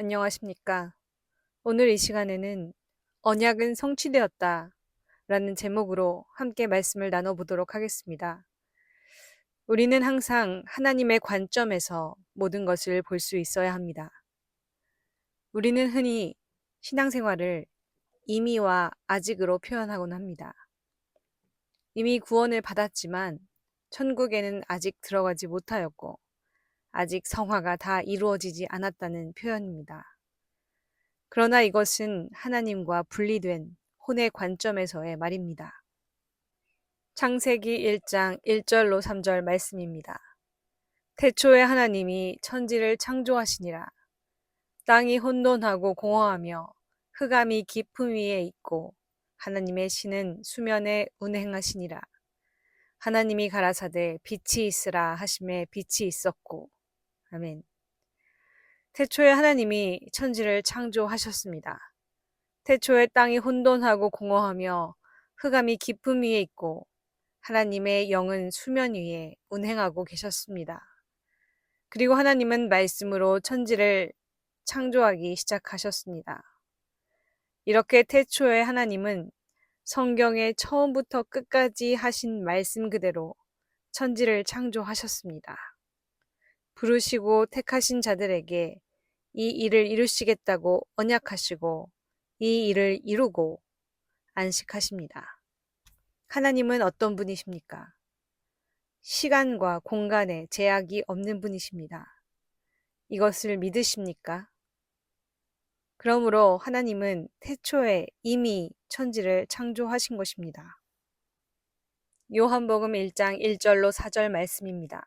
안녕하십니까. 오늘 이 시간에는 언약은 성취되었다 라는 제목으로 함께 말씀을 나눠보도록 하겠습니다. 우리는 항상 하나님의 관점에서 모든 것을 볼 수 있어야 합니다. 우리는 흔히 신앙생활을 이미와 아직으로 표현하곤 합니다. 이미 구원을 받았지만 천국에는 아직 들어가지 못하였고 아직 성화가 다 이루어지지 않았다는 표현입니다. 그러나 이것은 하나님과 분리된 혼의 관점에서의 말입니다. 창세기 1장 1절로 3절 말씀입니다. 태초에 하나님이 천지를 창조하시니라. 땅이 혼돈하고 공허하며 흑암이 깊음 위에 있고 하나님의 신은 수면에 운행하시니라. 하나님이 가라사대 빛이 있으라 하심에 빛이 있었고 아멘. 태초에 하나님이 천지를 창조하셨습니다. 태초에 땅이 혼돈하고 공허하며 흑암이 깊음 위에 있고 하나님의 영은 수면 위에 운행하고 계셨습니다. 그리고 하나님은 말씀으로 천지를 창조하기 시작하셨습니다. 이렇게 태초에 하나님은 성경의 처음부터 끝까지 하신 말씀 그대로 천지를 창조하셨습니다. 부르시고 택하신 자들에게 이 일을 이루시겠다고 언약하시고 이 일을 이루고 안식하십니다. 하나님은 어떤 분이십니까? 시간과 공간에 제약이 없는 분이십니다. 이것을 믿으십니까? 그러므로 하나님은 태초에 이미 천지를 창조하신 것입니다. 요한복음 1장 1절로 4절 말씀입니다.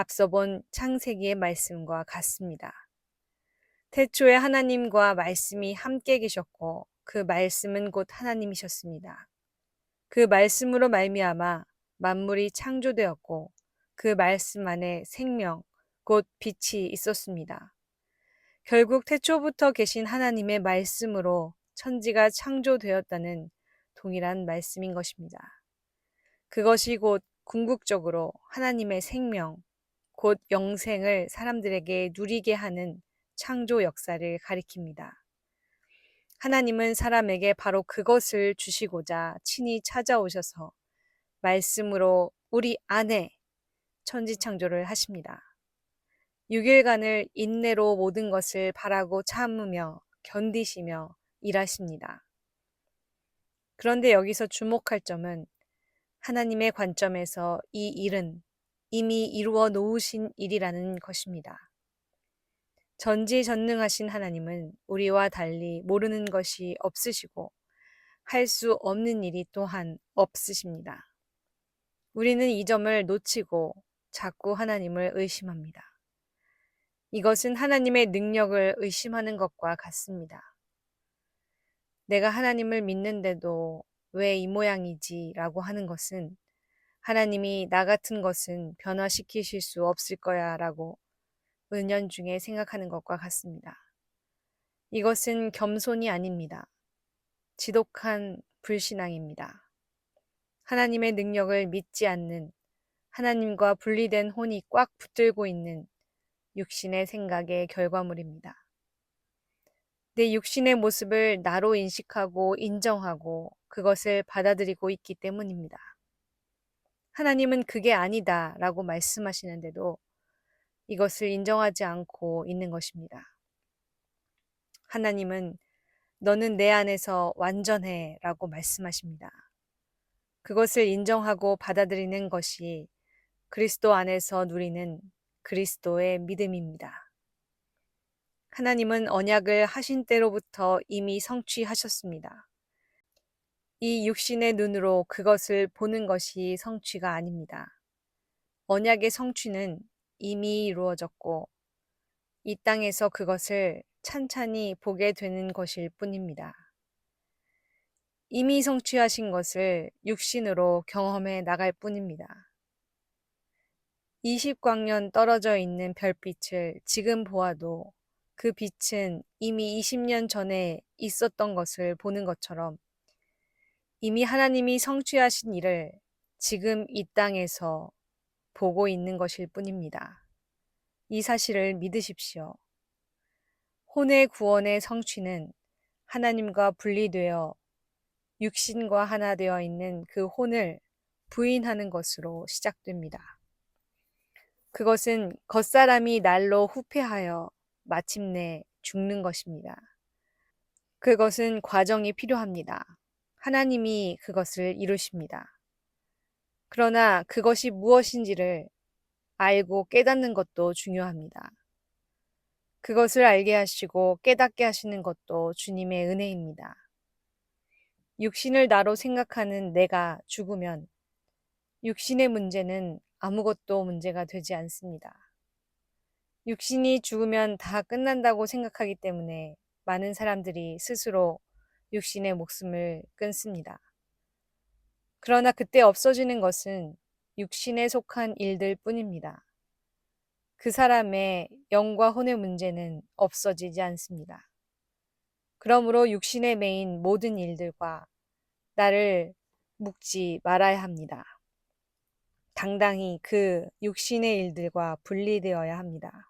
앞서 본 창세기의 말씀과 같습니다. 태초에 하나님과 말씀이 함께 계셨고 그 말씀은 곧 하나님이셨습니다. 그 말씀으로 말미암아 만물이 창조되었고 그 말씀 안에 생명 곧 빛이 있었습니다. 결국 태초부터 계신 하나님의 말씀으로 천지가 창조되었다는 동일한 말씀인 것입니다. 그것이 곧 궁극적으로 하나님의 생명, 곧 영생을 사람들에게 누리게 하는 창조 역사를 가리킵니다. 하나님은 사람에게 바로 그것을 주시고자 친히 찾아오셔서 말씀으로 우리 안에 천지 창조를 하십니다. 6일간을 인내로 모든 것을 바라고 참으며 견디시며 일하십니다. 그런데 여기서 주목할 점은 하나님의 관점에서 이 일은 이미 이루어 놓으신 일이라는 것입니다. 전지전능하신 하나님은 우리와 달리 모르는 것이 없으시고 할 수 없는 일이 또한 없으십니다. 우리는 이 점을 놓치고 자꾸 하나님을 의심합니다. 이것은 하나님의 능력을 의심하는 것과 같습니다. 내가 하나님을 믿는데도 왜 이 모양이지? 라고 하는 것은 하나님이 나 같은 것은 변화시키실 수 없을 거야 라고 은연중에 생각하는 것과 같습니다. 이것은 겸손이 아닙니다. 지독한 불신앙입니다. 하나님의 능력을 믿지 않는 하나님과 분리된 혼이 꽉 붙들고 있는 육신의 생각의 결과물입니다. 내 육신의 모습을 나로 인식하고 인정하고 그것을 받아들이고 있기 때문입니다. 하나님은 그게 아니다 라고 말씀하시는데도 이것을 인정하지 않고 있는 것입니다. 하나님은 너는 내 안에서 완전해 라고 말씀하십니다. 그것을 인정하고 받아들이는 것이 그리스도 안에서 누리는 그리스도의 믿음입니다. 하나님은 언약을 하신 때로부터 이미 성취하셨습니다. 이 육신의 눈으로 그것을 보는 것이 성취가 아닙니다. 언약의 성취는 이미 이루어졌고 이 땅에서 그것을 찬찬히 보게 되는 것일 뿐입니다. 이미 성취하신 것을 육신으로 경험해 나갈 뿐입니다. 20광년 떨어져 있는 별빛을 지금 보아도 그 빛은 이미 20년 전에 있었던 것을 보는 것처럼 이미 하나님이 성취하신 일을 지금 이 땅에서 보고 있는 것일 뿐입니다. 이 사실을 믿으십시오. 혼의 구원의 성취는 하나님과 분리되어 육신과 하나 되어 있는 그 혼을 부인하는 것으로 시작됩니다. 그것은 겉사람이 날로 후패하여 마침내 죽는 것입니다. 그것은 과정이 필요합니다. 하나님이 그것을 이루십니다. 그러나 그것이 무엇인지를 알고 깨닫는 것도 중요합니다. 그것을 알게 하시고 깨닫게 하시는 것도 주님의 은혜입니다. 육신을 나로 생각하는 내가 죽으면 육신의 문제는 아무것도 문제가 되지 않습니다. 육신이 죽으면 다 끝난다고 생각하기 때문에 많은 사람들이 스스로 육신의 목숨을 끊습니다. 그러나 그때 없어지는 것은 육신에 속한 일들 뿐입니다. 그 사람의 영과 혼의 문제는 없어지지 않습니다. 그러므로 육신에 매인 모든 일들과 나를 묶지 말아야 합니다. 당당히 그 육신의 일들과 분리되어야 합니다.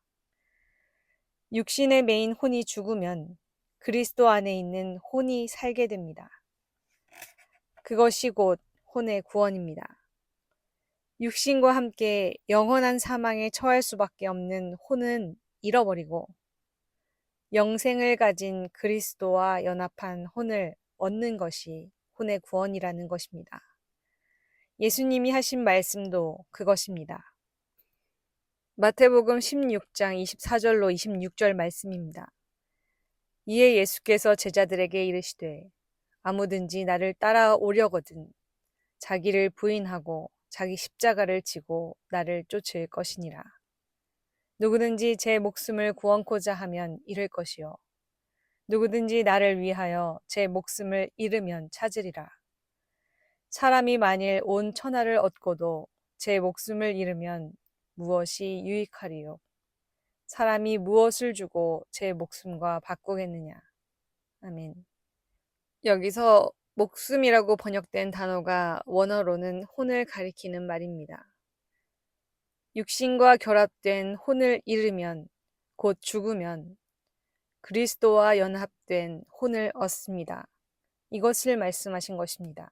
육신의 매인 혼이 죽으면 그리스도 안에 있는 혼이 살게 됩니다. 그것이 곧 혼의 구원입니다. 육신과 함께 영원한 사망에 처할 수밖에 없는 혼은 잃어버리고 영생을 가진 그리스도와 연합한 혼을 얻는 것이 혼의 구원이라는 것입니다. 예수님이 하신 말씀도 그것입니다. 마태복음 16장 24절로 26절 말씀입니다. 이에 예수께서 제자들에게 이르시되 아무든지 나를 따라오려거든 자기를 부인하고 자기 십자가를 지고 나를 쫓을 것이니라. 누구든지 제 목숨을 구원코자 하면 잃을 것이요. 누구든지 나를 위하여 제 목숨을 잃으면 찾으리라. 사람이 만일 온 천하를 얻고도 제 목숨을 잃으면 무엇이 유익하리요? 사람이 무엇을 주고 제 목숨과 바꾸겠느냐? 아멘. 여기서 목숨이라고 번역된 단어가 원어로는 혼을 가리키는 말입니다. 육신과 결합된 혼을 잃으면 곧 죽으면 그리스도와 연합된 혼을 얻습니다. 이것을 말씀하신 것입니다.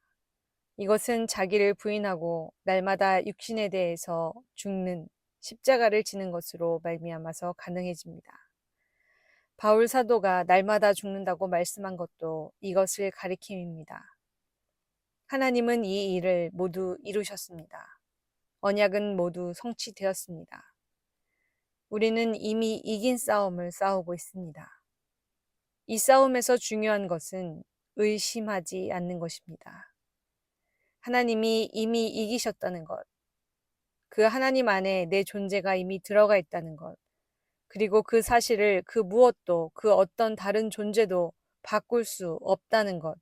이것은 자기를 부인하고 날마다 육신에 대해서 죽는 십자가를 지는 것으로 말미암아서 가능해집니다. 바울 사도가 날마다 죽는다고 말씀한 것도 이것을 가리킴입니다. 하나님은 이 일을 모두 이루셨습니다. 언약은 모두 성취되었습니다. 우리는 이미 이긴 싸움을 싸우고 있습니다. 이 싸움에서 중요한 것은 의심하지 않는 것입니다. 하나님이 이미 이기셨다는 것, 그 하나님 안에 내 존재가 이미 들어가 있다는 것, 그리고 그 사실을 그 무엇도 그 어떤 다른 존재도 바꿀 수 없다는 것,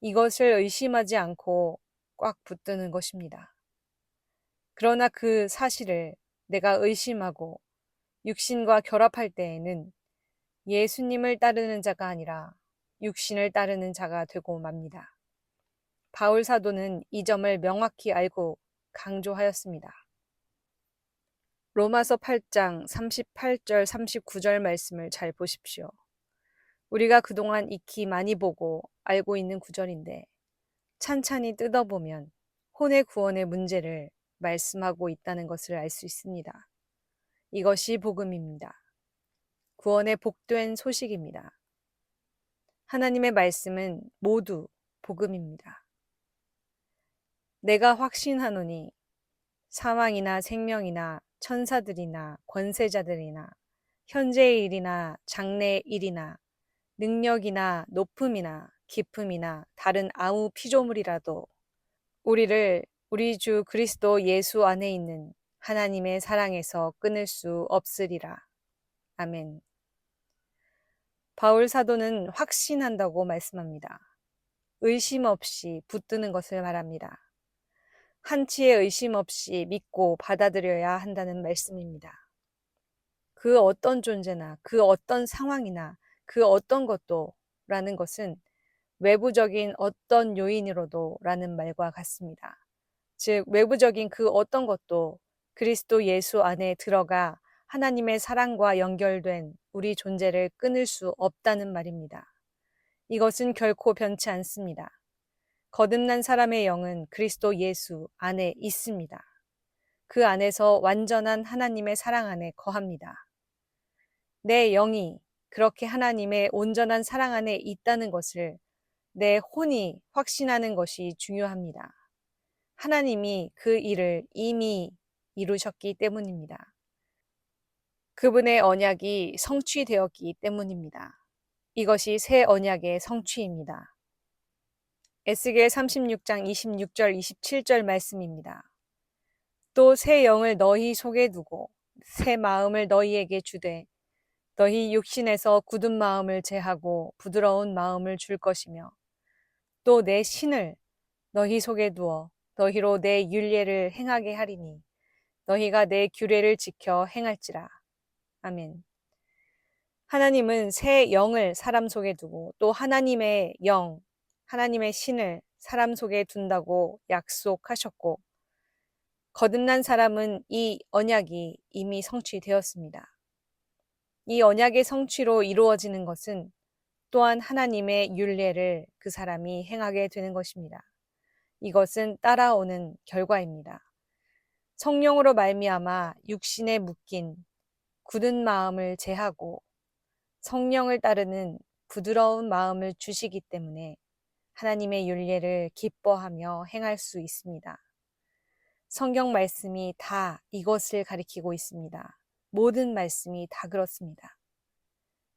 이것을 의심하지 않고 꽉 붙드는 것입니다. 그러나 그 사실을 내가 의심하고 육신과 결합할 때에는 예수님을 따르는 자가 아니라 육신을 따르는 자가 되고 맙니다. 바울 사도는 이 점을 명확히 알고 강조하였습니다. 로마서 8장 38절 39절 말씀을 잘 보십시오. 우리가 그동안 익히 많이 보고 알고 있는 구절인데 찬찬히 뜯어보면 혼의 구원의 문제를 말씀하고 있다는 것을 알 수 있습니다. 이것이 복음입니다. 구원의 복된 소식입니다. 하나님의 말씀은 모두 복음입니다. 내가 확신하노니 사망이나 생명이나 천사들이나 권세자들이나 현재의 일이나 장래의 일이나 능력이나 높음이나 깊음이나 다른 아무 피조물이라도 우리를 우리 주 그리스도 예수 안에 있는 하나님의 사랑에서 끊을 수 없으리라. 아멘. 바울 사도는 확신한다고 말씀합니다. 의심 없이 붙드는 것을 말합니다. 한치의 의심 없이 믿고 받아들여야 한다는 말씀입니다. 그 어떤 존재나 그 어떤 상황이나 그 어떤 것도 라는 것은 외부적인 어떤 요인으로도 라는 말과 같습니다. 즉, 외부적인 그 어떤 것도 그리스도 예수 안에 들어가 하나님의 사랑과 연결된 우리 존재를 끊을 수 없다는 말입니다. 이것은 결코 변치 않습니다. 거듭난 사람의 영은 그리스도 예수 안에 있습니다. 그 안에서 완전한 하나님의 사랑 안에 거합니다. 내 영이 그렇게 하나님의 온전한 사랑 안에 있다는 것을 내 혼이 확신하는 것이 중요합니다. 하나님이 그 일을 이미 이루셨기 때문입니다. 그분의 언약이 성취되었기 때문입니다. 이것이 새 언약의 성취입니다. 에스겔 36장 26절 27절 말씀입니다. 또 새 영을 너희 속에 두고 새 마음을 너희에게 주되 너희 육신에서 굳은 마음을 제하고 부드러운 마음을 줄 것이며 또 내 신을 너희 속에 두어 너희로 내 윤례를 행하게 하리니 너희가 내 규례를 지켜 행할지라. 아멘. 하나님은 새 영을 사람 속에 두고 또 하나님의 영, 하나님의 신을 사람 속에 둔다고 약속하셨고, 거듭난 사람은 이 언약이 이미 성취되었습니다. 이 언약의 성취로 이루어지는 것은 또한 하나님의 윤례를 그 사람이 행하게 되는 것입니다. 이것은 따라오는 결과입니다. 성령으로 말미암아 육신에 묶인 굳은 마음을 제하고 성령을 따르는 부드러운 마음을 주시기 때문에 하나님의 윤례를 기뻐하며 행할 수 있습니다. 성경 말씀이 다 이것을 가리키고 있습니다. 모든 말씀이 다 그렇습니다.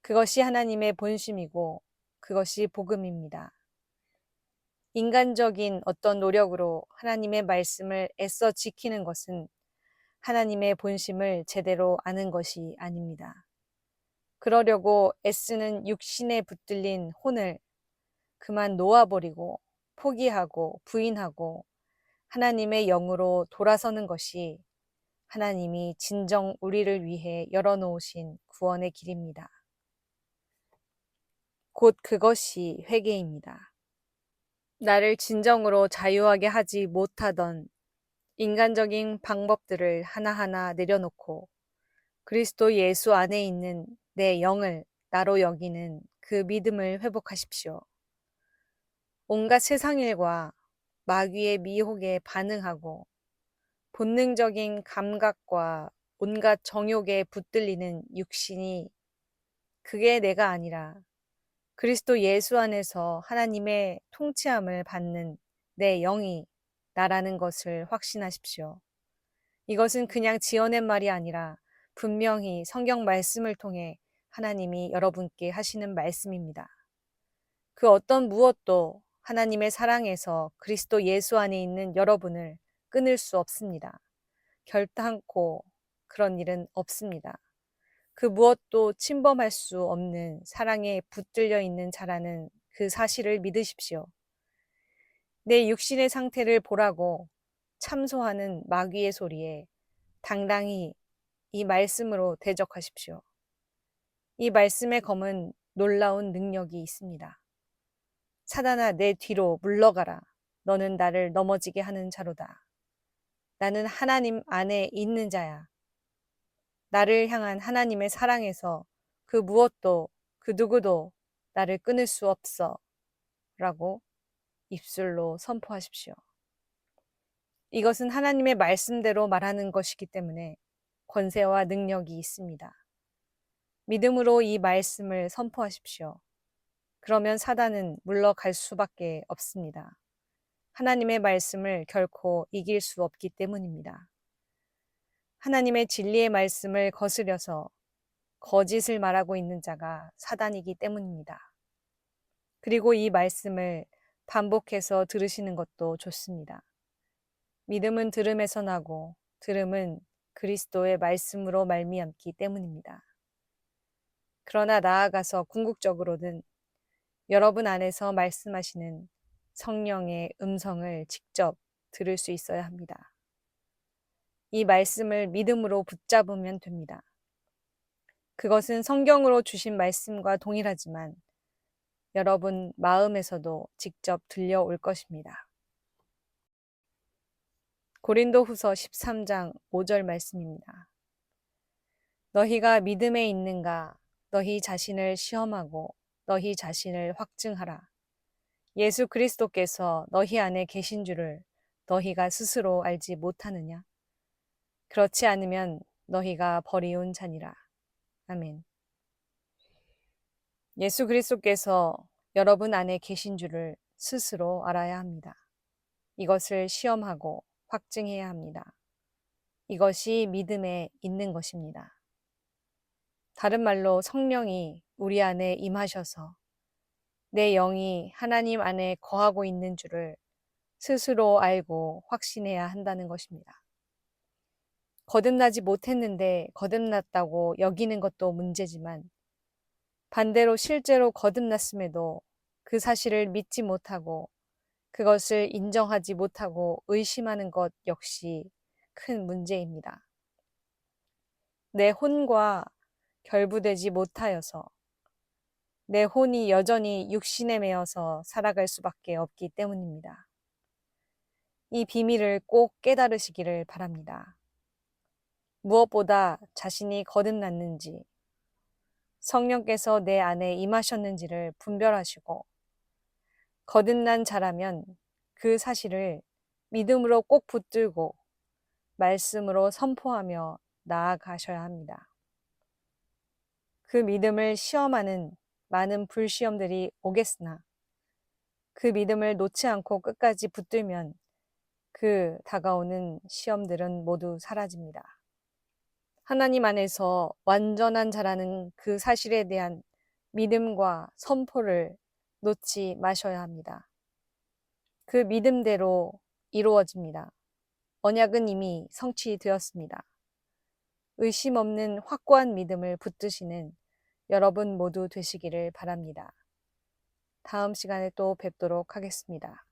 그것이 하나님의 본심이고 그것이 복음입니다. 인간적인 어떤 노력으로 하나님의 말씀을 애써 지키는 것은 하나님의 본심을 제대로 아는 것이 아닙니다. 그러려고 애쓰는 육신에 붙들린 혼을 그만 놓아버리고 포기하고 부인하고 하나님의 영으로 돌아서는 것이 하나님이 진정 우리를 위해 열어놓으신 구원의 길입니다. 곧 그것이 회개입니다. 나를 진정으로 자유하게 하지 못하던 인간적인 방법들을 하나하나 내려놓고 그리스도 예수 안에 있는 내 영을 나로 여기는 그 믿음을 회복하십시오. 온갖 세상 일과 마귀의 미혹에 반응하고 본능적인 감각과 온갖 정욕에 붙들리는 육신이 그게 내가 아니라 그리스도 예수 안에서 하나님의 통치함을 받는 내 영이 나라는 것을 확신하십시오. 이것은 그냥 지어낸 말이 아니라 분명히 성경 말씀을 통해 하나님이 여러분께 하시는 말씀입니다. 그 어떤 무엇도 하나님의 사랑에서 그리스도 예수 안에 있는 여러분을 끊을 수 없습니다. 결단코 그런 일은 없습니다. 그 무엇도 침범할 수 없는 사랑에 붙들려 있는 자라는 그 사실을 믿으십시오. 내 육신의 상태를 보라고 참소하는 마귀의 소리에 당당히 이 말씀으로 대적하십시오. 이 말씀의 검은 놀라운 능력이 있습니다. 사단아 내 뒤로 물러가라. 너는 나를 넘어지게 하는 자로다. 나는 하나님 안에 있는 자야. 나를 향한 하나님의 사랑에서 그 무엇도 그 누구도 나를 끊을 수 없어. 라고 입술로 선포하십시오. 이것은 하나님의 말씀대로 말하는 것이기 때문에 권세와 능력이 있습니다. 믿음으로 이 말씀을 선포하십시오. 그러면 사단은 물러갈 수밖에 없습니다. 하나님의 말씀을 결코 이길 수 없기 때문입니다. 하나님의 진리의 말씀을 거스려서 거짓을 말하고 있는 자가 사단이기 때문입니다. 그리고 이 말씀을 반복해서 들으시는 것도 좋습니다. 믿음은 들음에서 나고 들음은 그리스도의 말씀으로 말미암기 때문입니다. 그러나 나아가서 궁극적으로는 여러분 안에서 말씀하시는 성령의 음성을 직접 들을 수 있어야 합니다. 이 말씀을 믿음으로 붙잡으면 됩니다. 그것은 성경으로 주신 말씀과 동일하지만 여러분 마음에서도 직접 들려올 것입니다. 고린도 후서 13장 5절 말씀입니다. 너희가 믿음에 있는가 너희 자신을 시험하고 너희 자신을 확증하라. 예수 그리스도께서 너희 안에 계신 줄을 너희가 스스로 알지 못하느냐? 그렇지 않으면 너희가 버리운 자니라. 아멘. 예수 그리스도께서 여러분 안에 계신 줄을 스스로 알아야 합니다. 이것을 시험하고 확증해야 합니다. 이것이 믿음에 있는 것입니다. 다른 말로 성령이 우리 안에 임하셔서 내 영이 하나님 안에 거하고 있는 줄을 스스로 알고 확신해야 한다는 것입니다. 거듭나지 못했는데 거듭났다고 여기는 것도 문제지만 반대로 실제로 거듭났음에도 그 사실을 믿지 못하고 그것을 인정하지 못하고 의심하는 것 역시 큰 문제입니다. 내 혼과 결부되지 못하여서 내 혼이 여전히 육신에 매여서 살아갈 수밖에 없기 때문입니다. 이 비밀을 꼭 깨달으시기를 바랍니다. 무엇보다 자신이 거듭났는지, 성령께서 내 안에 임하셨는지를 분별하시고, 거듭난 자라면 그 사실을 믿음으로 꼭 붙들고 말씀으로 선포하며 나아가셔야 합니다. 그 믿음을 시험하는 많은 불시험들이 오겠으나 그 믿음을 놓지 않고 끝까지 붙들면 그 다가오는 시험들은 모두 사라집니다. 하나님 안에서 완전한 자라는 그 사실에 대한 믿음과 선포를 놓지 마셔야 합니다. 그 믿음대로 이루어집니다. 언약은 이미 성취되었습니다. 의심 없는 확고한 믿음을 붙드시는 여러분 모두 되시기를 바랍니다. 다음 시간에 또 뵙도록 하겠습니다.